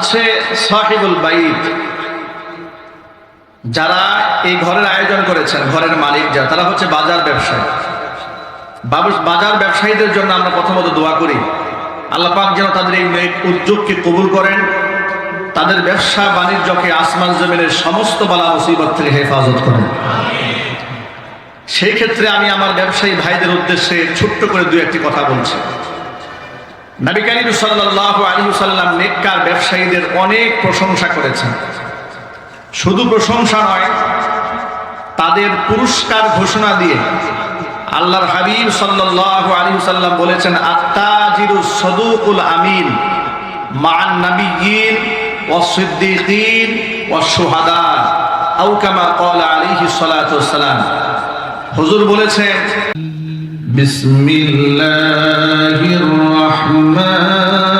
বলছে সাহিবুল বাইত। যারা এই ঘরের আয়োজন করেছেন, ঘরের মালিক যারা, তারা হচ্ছে বাজার ব্যবসায়ী। বাজার ব্যবসায়ীদের জন্য আমরা প্রথমত দোয়া করি। আল্লাহ পাক যেন তাদের এই উদ্যোগকে কবুল করেন। তাদের ব্যবসা বাণিজ্যকে আসমান জমিনের সমস্ত বালা মুসিবত থেকে হেফাজত করেন। সেই ক্ষেত্রে আমি আমার ব্যবসায়ী ভাইদের উদ্দেশ্যে ছোট্ট করে দু একটি কথা বলছি। নবী করিম সাল্লাহ আলহিসাল্লাম নেককার ব্যবসায়ীদের অনেক প্রশংসা করেছেন। শুধু প্রশংসা নয়, তাদের পুরস্কার ঘোষণা দিয়ে আল্লাহর হাবিব সাল্লাহ আলী সাল্লাম বলেছেন আত্মাজিরু সদুকুল আমিন মান নবীন ও সিদ্দিকিন ও সুহাদা আউকামা কলা আলিহি সালাম হুজুর বলেছেন بسم الله الرحمن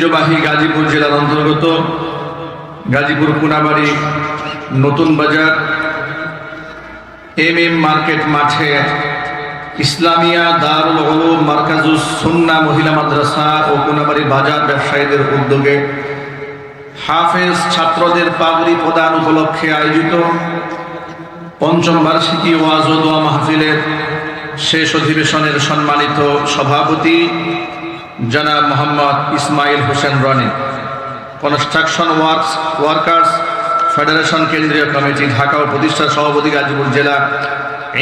ঐতিহ্যবাহী গাজীপুর জেলার অন্তর্গত গাজীপুর কোনাবাড়ি নতুন বাজার এম এম মার্কেট মাঠে ইসলামিয়া দারুল উলুম মার্কাজুস সুন্না মহিলা মাদ্রাসা ও কোনাবাড়ি বাজার ব্যবসায়ীদের উদ্যোগে হাফেজ ছাত্রদের পাগড়ি প্রদান উপলক্ষে আয়োজিত পঞ্চম বার্ষিকী ওয়াজ ও দোয়া মাহফিলের শেষ অধিবেশনের সম্মানিত সভাপতি জনাব Mohammad Ismail Hossain Roni, construction works, workers federation কেন্দ্রীয় কমিটি, ঢাকা ও প্রতিষ্ঠা সভাপতি গাজীপুর জেলা,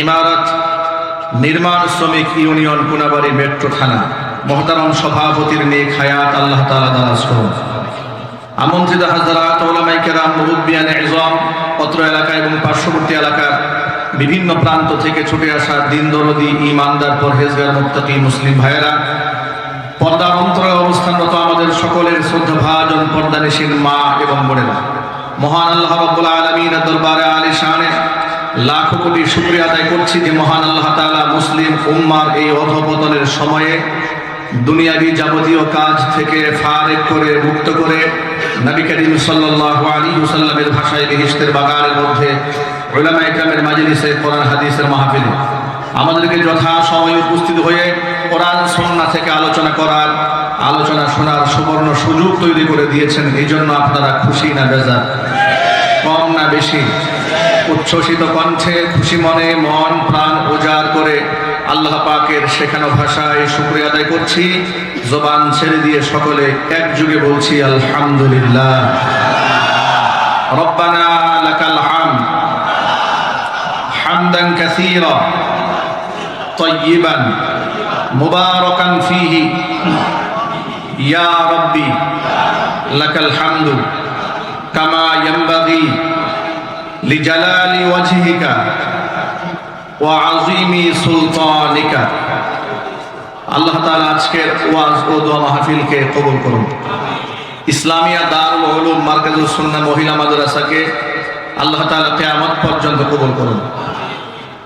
ইমারত নির্মাণ শ্রমিক ইউনিয়ন কোনাবাড়ি মেট্রো থানা, মহতারম সভাপতির নেক হায়াত আল্লাহ তালা দারাজ আমন্ত্রিত হাজারাত ওলামাই কেরাম এজম অত্র এলাকা এবং পার্শ্ববর্তী এলাকার বিভিন্ন প্রান্ত থেকে ছুটে আসা দিন দরদি ইমানদার পরহেজগার মুক্তাকি মুসলিম ভাইয়েরা পর্দার অন্তরে অবস্থানরত আমাদের সকলের শ্রদ্ধাভাজন পর্দানিসীন মা এবং বোনেরা। মহান আল্লাহ রব্বুল আলমিনের দরবারে আলী শাহানে লাখো কোটি শুক্রিয়া আদায় করছি যে মহান আল্লাহ তাআলা মুসলিম উম্মার এই অধপতনের সময়ে দুনিয়াবি যাবতীয় কাজ থেকে ফারেক করে, মুক্ত করে নবী করিম সাল্লাল্লাহু আলাইহি ওয়াসাল্লামের ভাষায় বিহিষ্টের বাগানের মধ্যে উলামা ইকরামের মাজলিসে কোরআন হাদিসের মাহফিলে আমাদেরকে যথা সময়ে উপস্থিত হয়ে কোরআন সন্না থেকে আলোচনা করার আলোচনা শোনার সুবর্ণ সুযোগ তৈরি করে দিয়েছেন এই জন্য আপনারা খুশি না বেজার কম না বেশি উচ্ছ্বসিত কণ্ঠে খুশি মনে মন প্রাণ উজাড় করে আল্লাহ পাকের শেখানো ভাষায় শুক্রিয়া আদায় করছি জবান ছেড়ে দিয়ে সকলে একযুগে বলছি আলহামদুলিল্লাহ রব্বানা লাকাল হামদ হামদান কাসীরা طيبا মুবারকান ফিহি ইয়া রব্বি লাকাল হামদু কামা ইয়ামবাগি লিজালালি ওয়াজহিকা ওয়া আযীমি সুলতানিকা আল্লাহ তাআলা আজকের ওয়াজ ও দোয়া মাহফিলকে কবুল করুন ইসলামিয়া দারুল উলুম মার্কাজুস সুন্নাহ মহিলা মাদ্রাসাকে আল্লাহ তাআলা কিয়ামত পর্যন্ত কবুল করুন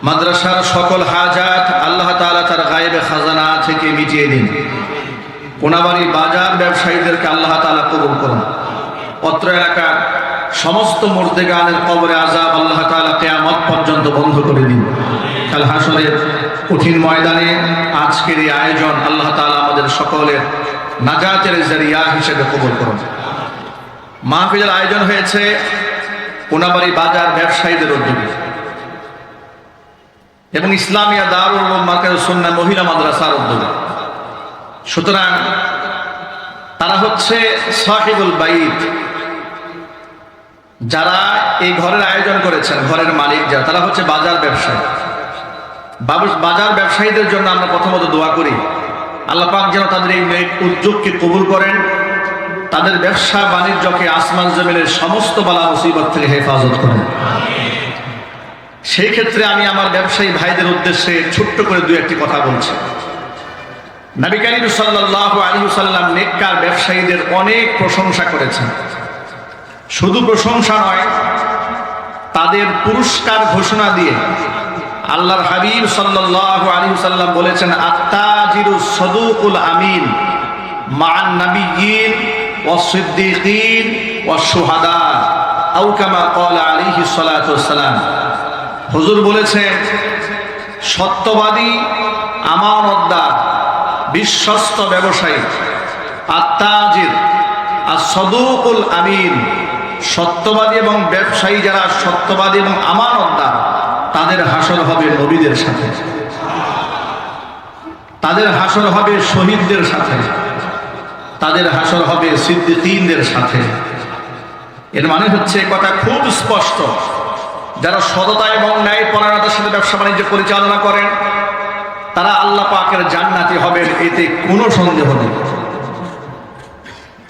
মাদ্রাসার সকল হাজাত আল্লাহ তাআলা তার গায়েবে খাজানা থেকে মিটিয়ে দিন। কোনাবাড়ি বাজার ব্যবসায়ীদেরকে আল্লাহ তাআলা কবুল করুন। অত্র এলাকার সমস্ত মুর্দেগানের কবরে আজাব আল্লাহ তাআলা কিয়ামত পর্যন্ত বন্ধ করে দিন। কাল হাসরের কঠিন ময়দানে আজকের এই আয়োজন আল্লাহ তাআলা আমাদের সকলের নাজাতের জারিয়া হিসেবে কবুল করুন। মাহফিলের আয়োজন হয়েছে কোনাবাড়ি বাজার ব্যবসায়ীদের উদ্যোগে। এবং ইসলামিয়া দারুল মার্কাজ সন্না মহিলা মাদ্রাসার উদ্যোগে। সুতরাং তারা হচ্ছে সাহিবুল বাইত। যারা এই ঘরের আয়োজন করেছেন, ঘরের মালিক যারা, তারা হচ্ছে বাজার ব্যবসায়ী। বাজার ব্যবসায়ীদের জন্য আমরা প্রথমত দোয়া করি, আল্লাহ পাক যেন তাদের এই উদ্যোগকে কবুল করেন, তাদের ব্যবসা বাণিজ্যকে আসমান জমিনের সমস্ত বালা মুসিবত থেকে হেফাজত করেন। সেই ক্ষেত্রে আমি আমার ব্যবসায়ী ভাইদের উদ্দেশ্যে ছোট্ট করে দু একটি কথা বলছি। নবী করিম সাল্লাহ আলী নেককার ব্যবসায়ীদের অনেক প্রশংসা করেছেন। শুধু প্রশংসা নয়, তাদের পুরস্কার ঘোষণা দিয়ে আল্লাহর হাবিব সাল্লাহ আলী সাল্লাম বলেছেন আত্মাজিরু সদুকুল আমিন মান নবীন ও সিদ্দিকিন ও সুহাদা আউকামা কল আলিহি সালাম হুজুর বলেছেন, সত্যবাদী আমানতদার, বিশ্বস্ত ব্যবসায়ী, আত্মাজির আর সদুকুল আমিন, সত্যবাদী এবং ব্যবসায়ী যারা সত্যবাদী এবং আমানতদার, তাদের হাসর হবে নবীদের সাথে। তাদের হাসর হবে শহীদদের সাথে। তাদের হাসর হবে সিদ্দিকীনদের সাথে। এর মানে হচ্ছে কথা খুব স্পষ্ট। যারা সততা এবং ন্যায় পরায়ণতার সাথে ব্যবসা বাণিজ্য পরিচালনা করেন, তারা আল্লাহ পাকের জান্নাতি হবেন, এতে কোনো সন্দেহ নেই।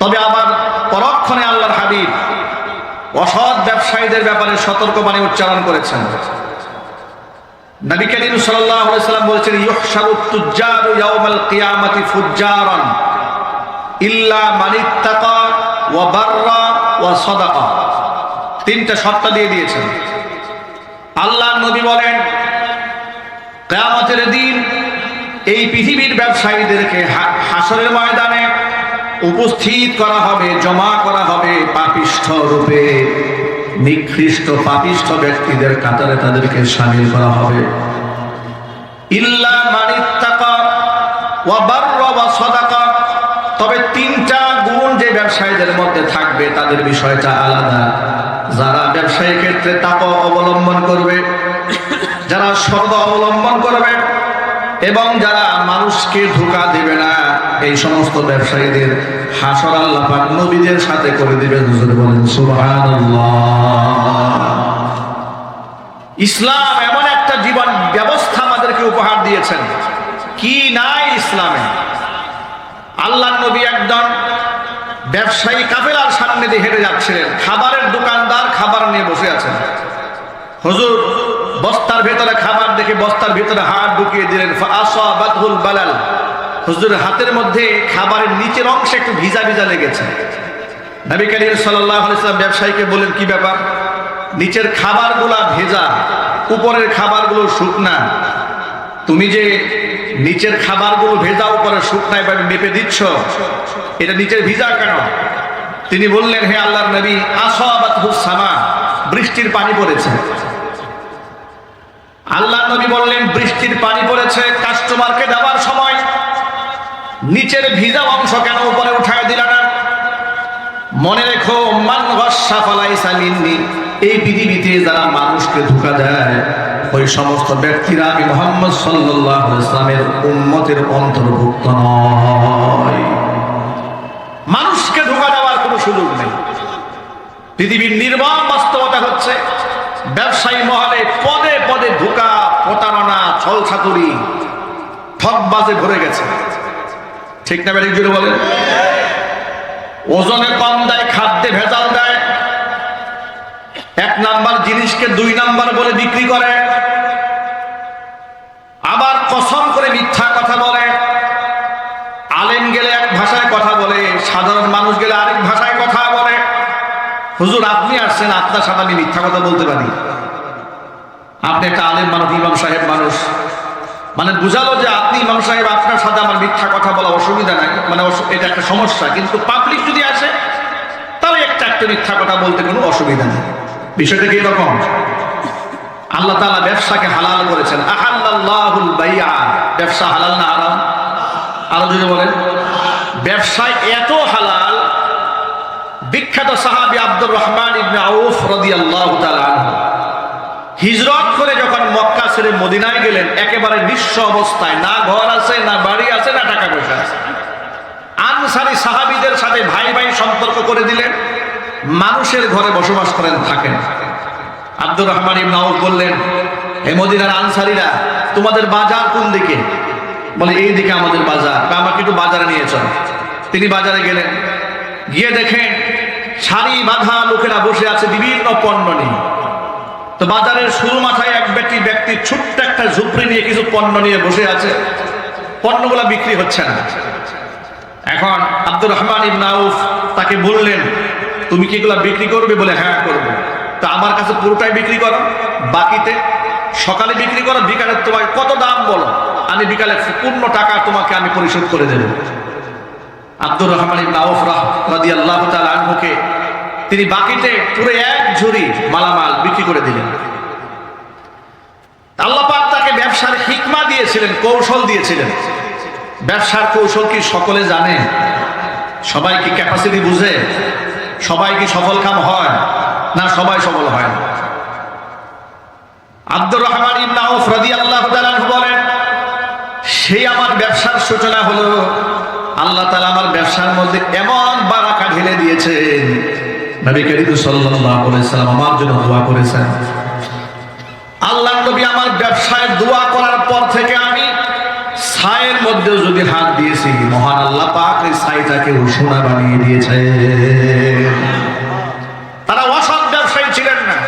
তবে আবার পরক্ষণে আল্লাহর হাবিব অসৎ ব্যবসায়ীদের ব্যাপারে সতর্কবাণী উচ্চারণ করেছেন। নবী করিম সাল্লাম বলেছেন তিনটা শর্ত দিয়ে দিয়েছেন। আল্লাহর নবী বলেন, কিয়ামতের দিন এই পৃথিবীর ব্যবসায়ীদেরকে হাসরের ময়দানে উপস্থিত করা হবে, জমা করা হবে পাপিষ্ঠ রূপে। নিকৃষ্ট পাপিষ্ঠ ব্যক্তিদের কাতারে তাদেরকে সামিল করা হবে। তবে তিনটা গুণ যে ব্যবসায়ীদের মধ্যে থাকবে, তাদের বিষয়টা আলাদা। যারা ব্যবসায়ী ক্ষেত্রে তাপ অবলম্বন করবে, যারা সর্ব অবলম্বন করবে, এবং যারা মানুষকে ধোকা দেবে না, এই সমস্ত ব্যবসায়ীদের হাসর আল্লাহ নবীদের সাথে করে হুজুর বলেন ইসলাম এমন একটা জীবন ব্যবস্থা আমাদেরকে উপহার দিয়েছেন। কি নাই ইসলামে? আল্লাহ নবী একজন ব্যবসায়ী কাফেলার সামনে দিয়ে হেঁটে যাচ্ছিলেন খাবারের দোকানদার খাবার নিয়ে বসে আছেন হুজুর, বস্তার ভেতরে খাবার দেখে বস্তার ভেতরে হাত ঢুকিয়ে দিলেন আসাবাতুল বালাল। হুজুরের হাতের মধ্যে খাবারের নিচের অংশে একটু ভিজা ভিজা লেগেছে। নবী করিম সাল্লাল্লাহু ব্যবসায়ীকে বলেন, কি ব্যাপার? নিচের খাবারগুলা ভেজা, উপরের খাবারগুলো শুকনা। তুমি যে নিচের খাবারগুলো ভেজা, উপরে শুকনা এভাবে মেপে দিচ্ছ, এটা নিচের ভিজা কেন? তিনি বললেন, হে আল্লাহর নবী আসাবাত সামা, বৃষ্টির পানি পড়েছে। আল্লাহ নবী বললেন, বৃষ্টির পানি পড়েছে কাস্টমারকে দেওয়ার সময় নিচের ভিজা অংশ কেন উপরে উঠায় দিল না? মনে রেখো, মান গস্সা ফালাইসা মিন্নি। এই পৃথিবীতে যারা মানুষকে ধোকা দেয়, ওই সমস্ত ব্যক্তিরা আমি মোহাম্মদ আলাইহি ইসলামের উম্মতের অন্তর্ভুক্ত মানুষকে ধোকা দেওয়ার কোনো সুযোগ নেই। পৃথিবীর নির্মম বাস্তবতা হচ্ছে, ব্যবসায়ী মহলে পদে প্রতারণা ছল ছাতুরি ঠকবাজে ভরে গেছে। ঠিক না বেরিয়ে জুড়ে বলেন? ওজনে কম দেয়, খাদ্যে ভেজাল দেয়। এক নাম্বার জিনিসকে দুই নাম্বার বলে বিক্রি করে। আবার কসম করে মিথ্যা কথা বলে। আলেম গেলে এক ভাষায় কথা বলে, সাধারণ মানুষ গেলে আরেক ভাষায় কথা বলে। হুজুর, আপনি আসছেন, আপনার সাথে আমি মিথ্যা কথা বলতে পারি। আপনি একটা আলেম মানুষ ইমাম সাহেব মানুষ। মানে বুঝালো যে আপনি ইমাম সাহেব, আপনার সাথে আমার মিথ্যা কথা বলা অসুবিধা নাই। মানে এটা একটা সমস্যা, কিন্তু পাবলিক যদি আসে, তাহলে একটা একটা মিথ্যা কথা বলতে কোনো অসুবিধা নেই। বিষয়টা কি এরকম আল্লাহ তালা ব্যবসাকে হালাল করেছেন আহাল্লাহুল ব্যবসা হালাল না হারাম? আরও যদি বলেন। ব্যবসায় এত হালাল, বিখ্যাত সাহাবি আব্দুর রহমান ইবনে আউফ রাদিয়াল্লাহু তাআলা আনহু। হিজরত করে যখন মক্কা ছেড়ে মদিনায় গেলেন, একেবারে নিঃস্ব অবস্থায়, না ঘর আছে, না বাড়ি আছে, না টাকা পয়সা আছে। আনসারি সাহাবিদের সাথে ভাই ভাই সম্পর্ক করে দিলেন, মানুষের ঘরে বসবাস করেন, থাকেন। আব্দুর রহমান ইবনে আউফ বললেন হে মদিনার আনসারিরা, তোমাদের বাজার কোন দিকে? বলে, এই দিকে আমাদের বাজার। আমাকে একটু বাজারে নিয়ে চল। তিনি বাজারে গেলেন। গিয়ে দেখেন সারি বাঁধা লোকেরা বসে আছে বিভিন্ন পণ্য নিয়ে। তো বাজারের শুরু মাথায় এক ব্যক্তি ব্যক্তি ছোট্ট একটা ঝুপড়ি নিয়ে কিছু পণ্য নিয়ে বসে আছে। পণ্যগুলো বিক্রি হচ্ছে না। এখন আব্দুর রহমান ইবনে আউফ তাকে বললেন, তুমি কি এগুলা বিক্রি করবে? বলে হ্যাঁ করব। তা আমার কাছে পুরোটাই বিক্রি করো, বাকিতে সকালে বিক্রি করো, বিকালে তোমাকে কত দাম বলো, আমি বিকালে পূর্ণ টাকা তোমাকে আমি পরিশোধ করে দেব। আব্দুর রহমান ইবনে আউফ রাদিয়াল্লাহু তাআলা আনহুকে তিনি বাকিতে পুরো এক ঝুড়ি মালামাল বিক্রি করে দিলেন। আল্লাহ পাক তাকে ব্যবসার হিকমা দিয়েছিলেন, কৌশল দিয়েছিলেন। ব্যবসার কৌশল কি সকলে জানে? সবাই কি ক্যাপাসিটি বুঝে? সবাই কি সফল কাম হয়? না, সবাই সফল হয় আব্দুর রহমান ইবনে আউফ রাদিয়াল্লাহু তাআলা আনহু বলেন, সেই আমার ব্যবসার সূচনা হলো, আল্লাহ তালা আমার ব্যবসার মধ্যে এমন বারাকা ঢেলে দিয়েছেন। নবী সাল্লাল্লাহু আলাইহি সাল্লাম আমার জন্য দোয়া করেছেন। আল্লাহ নবী আমার ব্যবসায় দোয়া করার পর থেকে আমি ছায়ের যদি হাত দিয়েছি, মহান আল্লাহ পাক এই সোনা বানিয়ে দিয়েছে। তারা অসৎ ব্যবসায়ী ছিলেন না।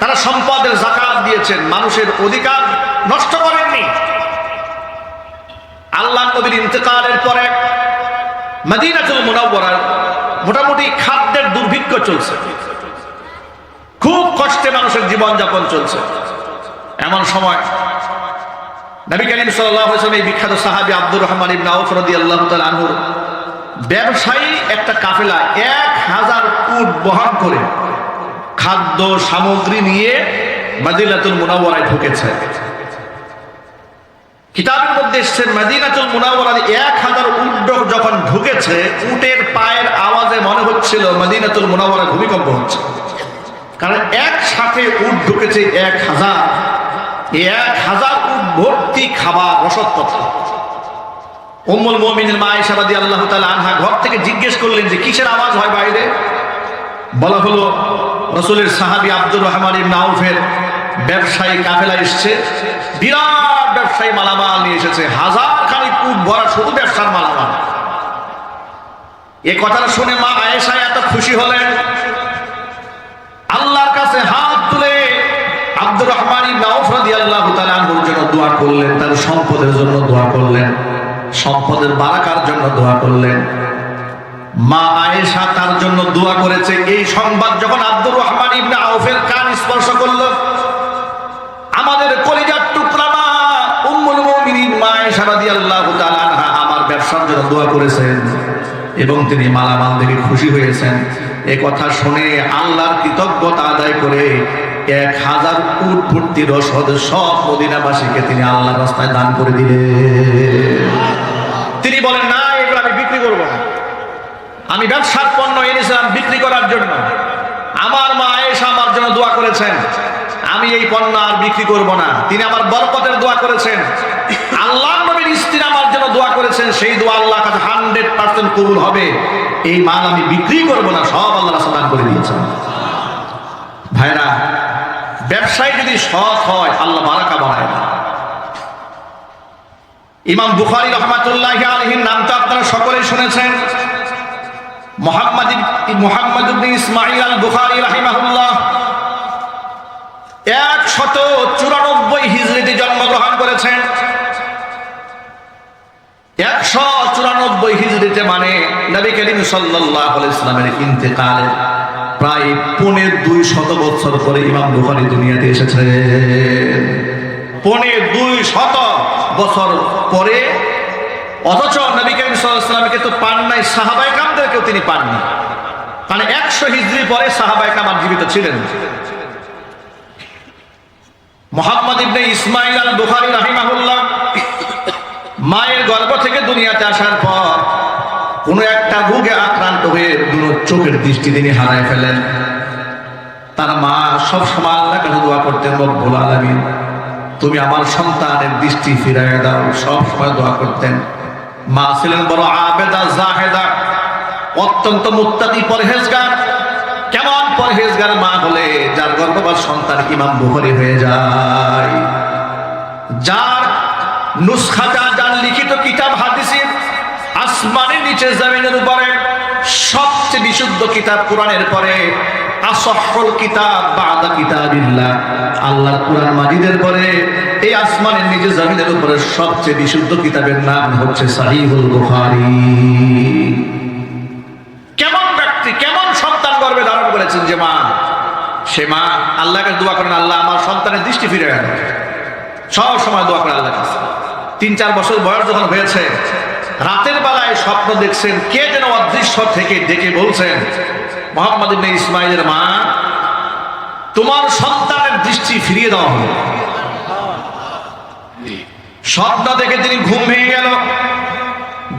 তারা সম্পদের জাকাত দিয়েছেন, মানুষের অধিকার নষ্ট করেননি। আল্লাহ নবীর ইন্তেকালের পরে মদিনাতুল মুনাওয়ারার মোটামুটি খাদ্যের চলছে। খুব কষ্টে মানুষের জীবন যাপন চলছে। এমন সময় নবী করিম সাল্লাল্লাহু এই বিখ্যাত সাহাবী আব্দুর রহমান ইবনে তাআলা আনহুর ব্যবসায়ী একটা কাফেলা এক হাজার উট বহন করে খাদ্য সামগ্রী নিয়ে মাদিনাতুল মুনাওয়ারায় ঢুকেছে। কিতাবের মধ্যে এসছে মাদিনাতুল মুনাওয়ারার এক হাজার উট যখন ঢুকেছে, উটের পায়ের আওয়াজে মনে হচ্ছিল মাদিনাতুল মুনাওয়ারা ভূমিকম্প হচ্ছে। কারণ একসাথে উট ঢুকেছে এক হাজার। এক হাজার উট ভর্তি খাবার, রসদপত্র। উম্মুল মুমিনের মা আয়েশা রাদিয়াল্লাহু তাআলা আনহা ঘর থেকে জিজ্ঞেস করলেন যে, কিসের আওয়াজ হয় বাইরে? বলা হলো, রসুলের সাহাবী আব্দুর রহমান ইবনে আউফের ব্যবসায়ী কাফেলা এসছে। বিরাট ব্যবসায়ী মালামাল নিয়ে এসেছে। হাজার খানি উট ভরা শুধু ব্যবসার মালামাল। এ কথাটা শুনে মা আয়েশা এত খুশি হলেন। আল্লাহর কাছে হাত তুলে আব্দুর রহমান দোয়া করলেন, তার সম্পদের জন্য দোয়া করলেন, সম্পদের বারাকার জন্য দোয়া করলেন। মা আয়েশা তার জন্য দোয়া করেছে। এই সংবাদ যখন আব্দুর রহমান আউফের কান স্পর্শ করল, আমাদের উম্মুল আমার ব্যবসার জন্য দোয়া করেছেন এবং তিনি মালামাল দেখে খুশি হয়েছেন। এ কথা শুনে আল্লাহর কৃতজ্ঞতা আদায় করে এক হাজার উট ভর্তি রসদ সব মদিনাবাসীকে তিনি আল্লাহর রাস্তায় দান করে দিলেন। তিনি বলেন, না, এগুলো আমি বিক্রি করব না। আমি ব্যবসার পণ্য এনেছিলাম বিক্রি করার জন্য। আমার মা এসে আমার জন্য দোয়া করেছেন। আমি এই পণ্য আর বিক্রি করব না। তিনি আমার বরকতের দোয়া করেছেন। আল্লাহ নবীর স্ত্রী আমার জন্য দোয়া করেছেন, সেই দোয়া আল্লাহ কাছে হান্ড্রেড পার্সেন্ট কবুল হবে। এই মাল আমি বিক্রি করব না, সব আল্লাহ রাসূল দান করে দিয়েছেন। ভাইরা, ব্যবসায় যদি সৎ হয়, আল্লাহ বারাকা বাড়ায় না। ইমাম বুখারী রহমাতুল্লাহ আলহীর নাম তো আপনারা সকলেই শুনেছেন। মোহাম্মদ মোহাম্মদ ইসমাইল আল বুখারী রাহিমাহুল্লাহ এক শত চুরানব্বই হিজরিতে জন্মগ্রহণ করেছেন। একশো চুরানব্বই হিজরিতে মানে নবী করিম ইন্তেকালের প্রায় দুই শত বছর পরে ইমাম দুনিয়াতে এসেছেন পৌনে দুই শত বছর পরে অথচ নবী করিম তো পান নাই কামদেরকেও তিনি পাননি মানে একশো হিজড়ি পরে সাহাবাই কামার জীবিত ছিলেন। মোহাম্মদ ইবনে ইসমাইল আল বুখারি রাহিমাহুল্লাহ মায়ের থেকে দুনিয়াতে আসার পর কোন একটা রোগে আক্রান্ত হয়ে দুটো চোখের দৃষ্টি তিনি হারায় ফেলেন। তার মা সব সময় আল্লাহ কাছে দোয়া করতেন, রব্বুল আলামিন, তুমি আমার সন্তানের দৃষ্টি ফিরাইয়া দাও। সব সময় দোয়া করতেন। মা ছিলেন বড় আবেদা, জাহেদা, অত্যন্ত মুত্তাকি পরহেজগার। কেমন পরহেজগার মা হলে যার গর্ভবাস সন্তান ইমাম বুখারী হয়ে যায়। যার নুসখাটা যার লিখিত কিতাব হাদিসের আসমানের নিচে জমিনের উপরে সবচেয়ে বিশুদ্ধ কিতাব কোরআনের পরে আসফল কিতাব বাদা কিতাবিল্লাহ। আল্লাহর কোরআন মাজিদের পরে এই আসমানের নিচে জমিনের উপরে সবচেয়ে বিশুদ্ধ কিতাবের নাম হচ্ছে সাহিহুল বুখারী। কেমন ব্যক্তি, কেমন সন্তান গর্বে ধারণ করেছেন যে মা, সে মা আল্লাহকে দোয়া করেন, আল্লাহ আমার সন্তানের দৃষ্টি ফিরে গেল সব সময় দোয়া করে আল্লাহ কাছে। তিন চার বছর বয়স যখন হয়েছে, রাতের বেলায় স্বপ্ন দেখছেন কে যেন অদৃশ্য থেকে ডেকে বলছেন, মোহাম্মদ ইসমাইলের মা, তোমার সন্তানের দৃষ্টি ফিরিয়ে দেওয়া হলো স্বপ্ন দেখে তিনি ঘুম ভেঙে গেল।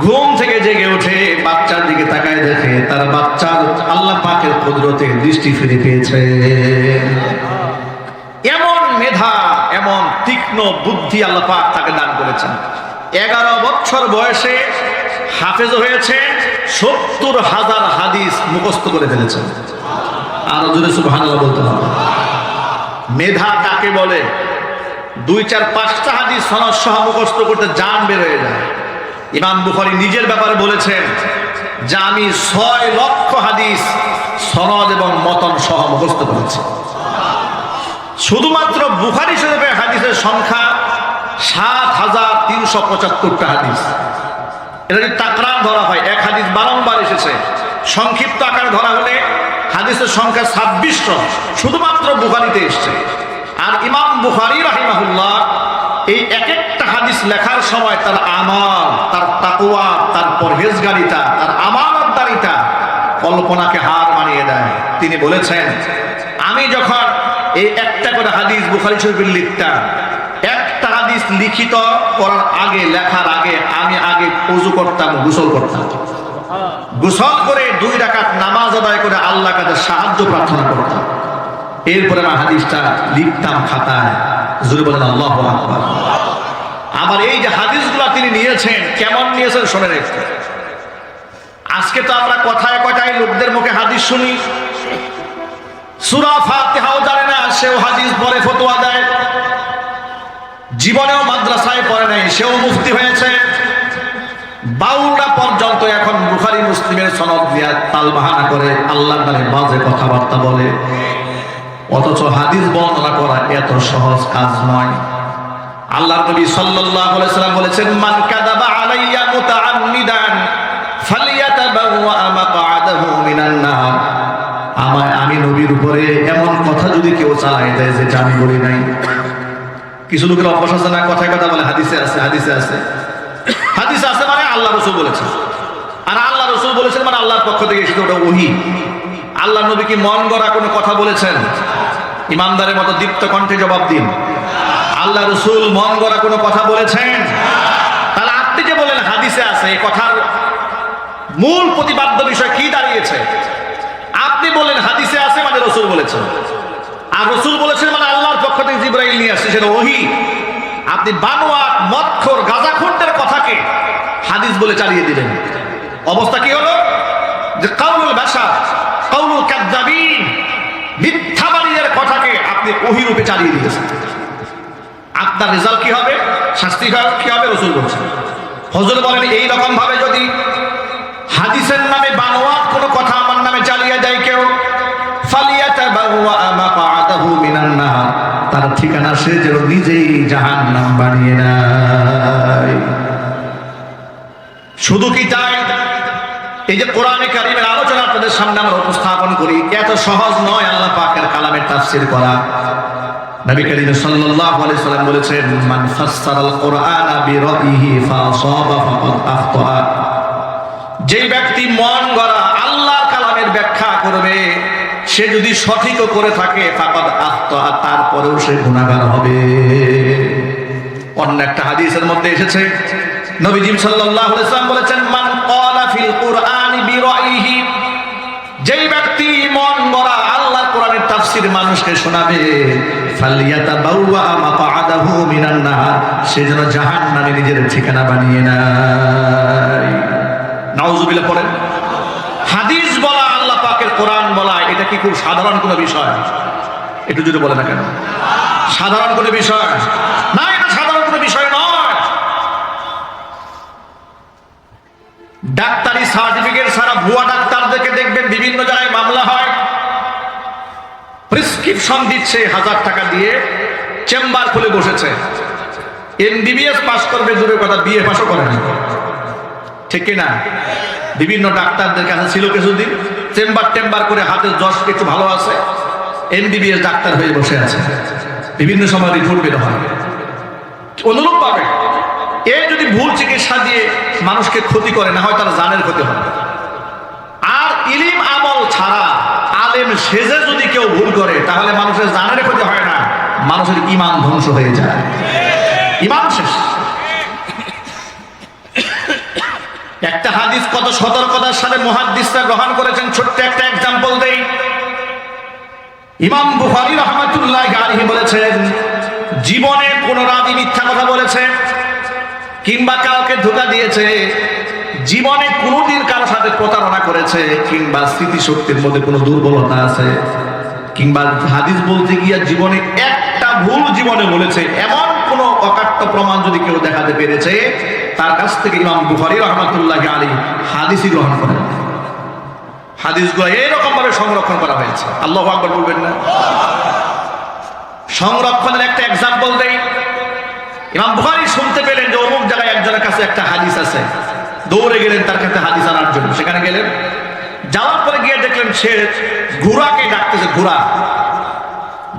ঘুম থেকে জেগে উঠে বাচ্চার দিকে তাকায় দেখে তার বাচ্চার আল্লাহ পাকের কুদরতে দৃষ্টি ফিরে পেয়েছে। এমন মেধা, এমন তীক্ষ্ণ বুদ্ধি আল্লাহ পাক তাকে দান করেছেন। এগারো বছর বয়সে হাফেজ হয়েছে, সত্তর হাজার হাদিস মুখস্থ করে ফেলেছেন। আরও যদি সুবহানাল্লাহ বলতে হবে। মেধা কাকে বলে? দুই চার পাঁচটা হাদিস সনদ সহ মুখস্থ করতে জান বের হয়ে যায়। ইমাম বুখারী নিজের ব্যাপারে বলেছেন যে আমি ছয় লক্ষ হাদিস সনদ এবং মতন সহ মুখস্থ করেছি। শুধুমাত্র বুখারি শরীফে হাদিসের সংখ্যা সাত হাজার তিনশো পঁচাত্তরটা হাদিস। এটা যদি তাকরার ধরা হয়, এক হাদিস বারংবার এসেছে। সংক্ষিপ্ত আকারে ধরা হলে হাদিসের সংখ্যা ছাব্বিশশো শুধুমাত্র বুখারিতে এসছে। আর ইমাম বুখারি রাহিমাহুল্লাহ এই এক একটা হাদিস লেখার সময় তার আমল, তার তাকুয়া তার পরহেজগারিতা, তার আমানতদারিতা কল্পনাকে হার মানিয়ে দেয়। তিনি বলেছেন, আমি যখন এই একটা করে হাদিস বুখারি শরীফের লিখতাম। একটা হাদিস লিখিত করার আগে, লেখার আগে, আমি আগে উজু করতাম, গোসল করতাম। গোসল করে দুই রাকাত নামাজ আদায় করে আল্লাহ কাছে সাহায্য প্রার্থনা করতাম। এরপরে আমার হাদিসটা লিখতাম খাতায়। জুড়ে বলেন, আল্লাহ আকবার। আবার এই যে হাদিসগুলো তিনি নিয়েছেন, কেমন নিয়েছেন শোনেন একটু। আজকে তো আমরা কথায় কথায় লোকদের মুখে হাদিস শুনি। সুরা না সেও হাদিস পরে ফতোয়া দেয়। জীবনেও মাদ্রাসায় পড়ে নাই, সেও মুফতি হয়েছে। বাউলরা পর্যন্ত এখন বুখারি, মুসলিমের সনদ দিয়া তাল বাহানা করে আল্লাহ নামে বাজে কথাবার্তা বলে। অথচ হাদিস বর্ণনা করা এত সহজ কাজ নয়। আল্লাহ নবী সাল্লাল্লাহু আলাইহি সাল্লাম বলেছেন, মান কাযাবা আলাইয়া মুতাআম্মিদান ফালিয়াতাবাওয়া মাকআদাহু মিনান নার। আমায় আমি নবীর উপরে এমন কথা যদি কেউ চালাই দেয় যেটা আমি বলি নাই। কিছু লোকের অভ্যাস আছে না, কথায় কথা বলে হাদিসে আছে হাদিসে আছে। হাদিসে আছে মানে আল্লাহ রসুল বলেছেন। আর আল্লাহ রসুল বলেছেন মানে আল্লাহর পক্ষ থেকে এসেছে ওটা ওহি। আল্লাহ নবী কি মন গড়া কোনো কথা বলেছেন? ইমানদারের মতো দীপ্ত কণ্ঠে জবাব দিন। আল্লাহ রসুল মন গড়া কোনো কথা বলেছেন? তাহলে আপনি যে বলেন হাদিসে আছে, এই কথার মূল প্রতিপাদ্য বিষয় কি দাঁড়িয়েছে? আপনি বলেন, হাদিসে আছে মানে রসুল বলেছেন। আর রসুল বলেছেন মানে আল্লাহর পক্ষ থেকে জিব্রাইল নিয়ে আসছে, সেটা ওহি। আপনি বানোয়াট মৎখর গাজাখুরদের কথাকে হাদিস বলে চালিয়ে দিলেন। অবস্থা কি হলো? যে কাউলুল ভাষা কাউলুল কাদ্দাবিন মিথ্যাবাদীদের কথাকে আপনি ওহি রূপে চালিয়ে দিয়েছেন। আপনার রেজাল্ট কি হবে? শাস্তি কি হবে? রসুল বলছেন। হজর বলেন, এই রকম ভাবে যদি হাদিসের নামে বানোয়াট কোনো কথা আমার নামে চালিয়ে দেয় কেউ? তার ঠিকানা সে যেন নিজেই জাহান্নাম বানিয়ে নেয়। শুধু কি তাই? এই যে কোরআনে কারিমের আলোচনা আপনাদের সামনে আমরা উপস্থাপন করি এত সহজ নয় আল্লাহ পাকের কালামের তাফসীর করা। নবী করিম সাল্লাল্লাহু সাল্লাম বলেছেন, মান ফাসসারাল কোরআনা বিরাইহি ফাসাবা ফাকাদ আখতা যেই ব্যক্তি মন গড়া আল্লাহ কালামের ব্যাখ্যা করবে, সে যদি সঠিকও করে থাকে, ফাকাদ আখতা তারপরেও সে গুণাগার হবে। অন্য একটা হাদিসের মধ্যে এসেছে, নবীজি সাল্লাল্লাহু আলাইহি সাল্লাম বলেছেন, মান ক্বালা ফিল যেই ব্যক্তি মন গড়া আল্লাহ কোরআনের তাফসির মানুষকে শোনাবে ফালিয়াতা বাউয়া মাকাদাহু মিনান নাহার সে যেন জাহান্নামে নিজের ঠিকানা বানিয়ে নেয়। নাউজুবিল্লাহ পড়েন। হাদিস বলা, আল্লাহ পাকের কোরআন বলা, এটা কি খুব সাধারণ কোনো বিষয়? একটু যদি বলে না কেন? সাধারণ কোনো বিষয়? না, এটা সাধারণ কোনো বিষয় নয়। ডাক্তারি সার্টিফিকেট ছাড়া ভুয়া ডাক্তারদেরকে দেখবেন, বিভিন্ন জায়গায় মামলা হয়। প্রেসক্রিপশন দিচ্ছে হাজার টাকা দিয়ে, চেম্বার খুলে বসেছে। এমবিবিএস পাস করবে, দূরের কথা, বিএ পাসও করে না। ঠিক না বিভিন্ন ডাক্তারদের কাছে ছিল কিছুদিন, চেম্বার টেম্বার করে হাতের যশ একটু ভালো আছে, এমবিবিএস ডাক্তার হয়ে বসে আছে। বিভিন্ন সময় রিপোর্ট বের হয়। অনুরূপ পাবে এ যদি ভুল চিকিৎসা দিয়ে মানুষকে ক্ষতি করে, না হয় তার জানের ক্ষতি হবে। আর ইলিম আমল ছাড়া আলেম সেজে যদি কেউ ভুল করে, তাহলে মানুষের জানের ক্ষতি হয় না, মানুষের ইমান ধ্বংস হয়ে যায়। ইমান শেষ একটা হাদিস কত সতর্কতার সাথে মহাদিসরা গ্রহণ করেছেন, ছোট্ট একটা এক্সাম্পল দেই। ইমাম বুখারী রহমাতুল্লাহ আলাইহি বলেছেন, জীবনে কোন রাবি মিথ্যা কথা বলেছে কিংবা কাউকে ধোকা দিয়েছে, জীবনে কোনোদিন কারোর সাথে প্রতারণা করেছে কিংবা স্মৃতিশক্তির মধ্যে কোনো দুর্বলতা আছে, কিংবা হাদিস বলতে গিয়া জীবনে একটা ভুল জীবনে বলেছে, এমন প্রমাণ যদি কেউ দেখাতে পেরেছে, তার কাছ থেকে ইমাম বুখারী রহমাতুল্লাহ আলী হাদিসই গ্রহণ করেন। হাদিসগুলো এরকম ভাবে সংরক্ষণ করা হয়েছে। আল্লাহ আকবর বলবেন না। সংরক্ষণের একটা এক্সাম্পল দেই। ইমাম বুখারী শুনতে পেলেন যে অমুক জায়গায় একজনের কাছে একটা হাদিস আছে। দৌড়ে গেলেন, তার কাছে হাদিস আনার জন্য। সেখানে গেলেন। যাওয়ার পরে গিয়ে দেখলেন সে ঘোড়াকে ডাকতেছে, ঘোড়া।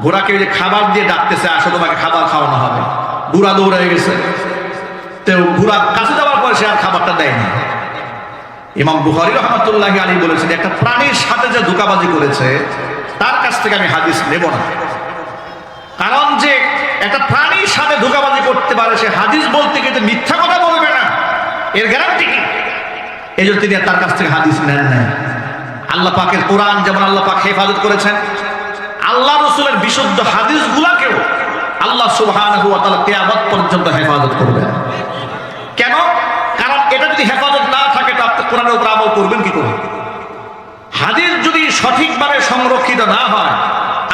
ঘোড়াকে যে খাবার দিয়ে ডাকতেছে আসলে তোমাকে খাবার খাওয়ানো হবে। ঘোড়া দৌড়ে গেছে। তো ঘোড়া কাছে যাওয়ার পরে সে আর খাবারটা দেয়নি। ইমাম বুখারি রহমতুল্লাহ আলী বলেছেন, একটা প্রাণীর সাথে যে ধোকাবাজি করেছে, তার কাছ থেকে আমি হাদিস নেব না। কারণ যে একটা প্রাণীর সাথে ধোকাবাজি করতে পারে, সে হাদিস বলতে কিন্তু মিথ্যা কথা বলবে না। এর গ্যারান্টি কি? এই জন্য তিনি তার কাছ থেকে হাদিস নেন নাই। আল্লাহ পাকের কোরআন যেমন আল্লাহ পাক হেফাজত করেছেন, আল্লাহ রসুলের বিশুদ্ধ হাদিস গুলাকেও আল্লাহ সুবহান কেয়ামত পর্যন্ত হেফাজত করবেন। কেন? কারণ এটা যদি হেফাজত না থাকে, তো আপনি কোরআনের উপর আমল করবেন কি করে? হাদিস যদি সঠিকভাবে সংরক্ষিত না হয়,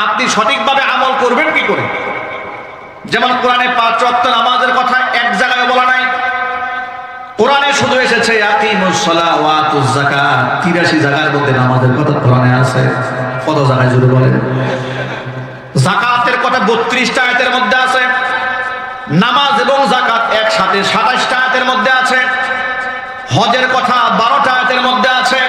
আপনি সঠিকভাবে আমল করবেন কি করে? যেমন কোরআনে পাঁচ ওয়াক্ত নামাজের কথা এক জায়গায় বলা নাই। কোরআনে শুধু এসেছে তিরাশি জায়গার মধ্যে নামাজের কথা কোরআনে আছে। কত জায়গায় জুড়ে বলেন? জাকাতের কথা বত্রিশটা আয়াতের মধ্যে আছে। নামাজ এবং জাকাত একসাথে সাতাশটা আয়াতের মধ্যে আছে। হজের কথা বারোটা আয়াতের মধ্যে আছে।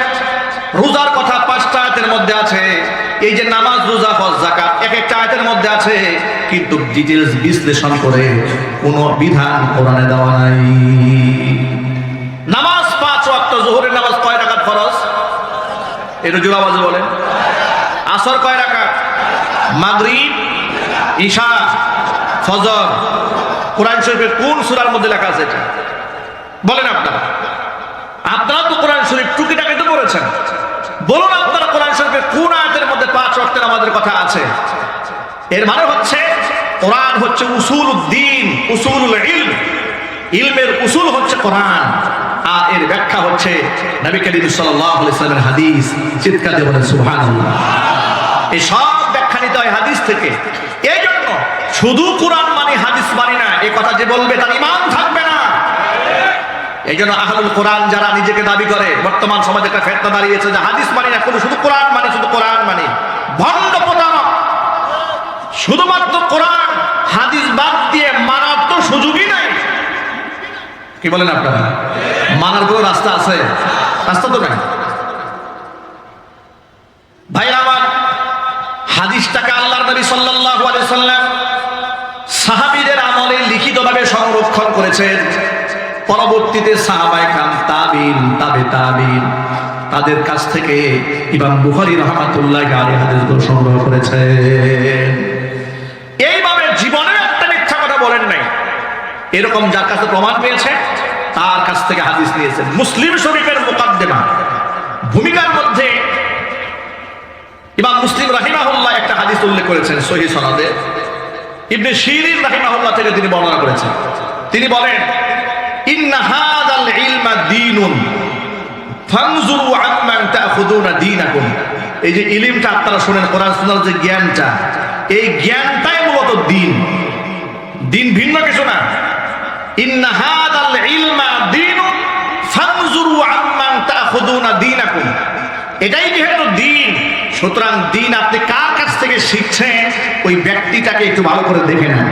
রোজার কথা পাঁচটা আয়াতের মধ্যে আছে। এই যে নামাজ, রোজা, হজ, জাকাত এক একটা আয়াতের মধ্যে আছে। কিন্তু ডিটেলস বিশ্লেষণ করে কোনো বিধান কোরআনে দেওয়া নাই। নামাজ পাঁচ ওয়াক্ত, জোহরের নামাজ কয় রাকাত ফরজ? এটা জোর আওয়াজে বলেন। আসর কয় রাকাত? মাগরিব, ঈশা, ফজর, কোরআন শরীফের কোন সুরার মধ্যে লেখা আছে এটা? বলেন আপনারা। আপনারা তো কোরআন শরীফ টুকিটাকে তো পড়েছেন। বলুন আপনারা কোরআন শরীফের কোন আয়াতের মধ্যে পাঁচ ওয়াক্তের আমাদের কথা আছে? এর মানে হচ্ছে, কোরআন হচ্ছে উসুল উদ্দিন উসুলুল ইলম ইলমের উসুল হচ্ছে কোরআন, আর এর ব্যাখ্যা হচ্ছে নবী করিম সাল্লাল্লাহু আলাইহি সাল্লামের হাদিস। চিৎকার দিয়ে বলেন সুবহানাল্লাহ। এই সব নিতে হয় হাদিস থেকে। এই জন্য শুধু কোরআন মানে হাদিস মানি না এই কথা যে বলবে তার ইমান থাকবে না। এই জন্য আহলুল কোরআন যারা নিজেকে দাবি করে, বর্তমান সমাজে একটা ফেতনা দাঁড়িয়েছে যে হাদিস মানি না কোনো শুধু কোরআন মানে শুধু কোরআন মানে। ভণ্ড প্রতারক। শুধুমাত্র কোরআন, হাদিস বাদ দিয়ে মানার তো সুযোগই নাই। কি বলেন আপনারা? মানার কোনো রাস্তা আছে? রাস্তা তো নাই। ভাইরা আমার হাদিসটাকে আল্লাহর নবী সাল্লাল্লাহু আলাইহি সাল্লাম সাহাবীদের আমলে লিখিতভাবে সংরক্ষণ করেছেন। পরবর্তীতে সাহাবায়ে কাম তাবিন, তাবে তাবিন, তাদের কাছ থেকে ইমাম বুখারী রাহমাতুল্লাহ আলাইহি হাদিসগুলো সংগ্রহ করেছেন। এইভাবে জীবনে একটা মিথ্যা কথা বলেন নাই। এরকম যার কাছে প্রমাণ পেয়েছে, তার কাছ থেকে হাদিস নিয়েছেন। মুসলিম শরীফের মোকাদ্দেমা। ভূমিকার মধ্যে ইমাম মুসলিম রাহিমাহুল্লাহ হাদিস উল্লেখ করেছেন সহি সনদে। ইবনে শিরিন রাহিমাহুল্লাহ থেকে তিনি বর্ণনা করেছেন। তিনি বলেন, ইন্না হাদাল ইলমা দীনুন, ফানজুরু আম্মান তাখুদুনা দীনাকুম। এই যে ইলিমটা আপনারা শুনেন, কোরআন সুন্নাহর যে জ্ঞানটা, এই জ্ঞানটাই মূলত দিন। দিন ভিন্ন কিছু না। ইন্না হাদাল ইলমা দীনুন, ফানজুরু আম্মান তাখুদুনা দীনাকুম। এটাই যেহেতু দিন সুতরাং দিন আপনি কার কাছ থেকে শিখছেন ওই ব্যক্তিটাকে একটু ভালো করে দেখে নেন।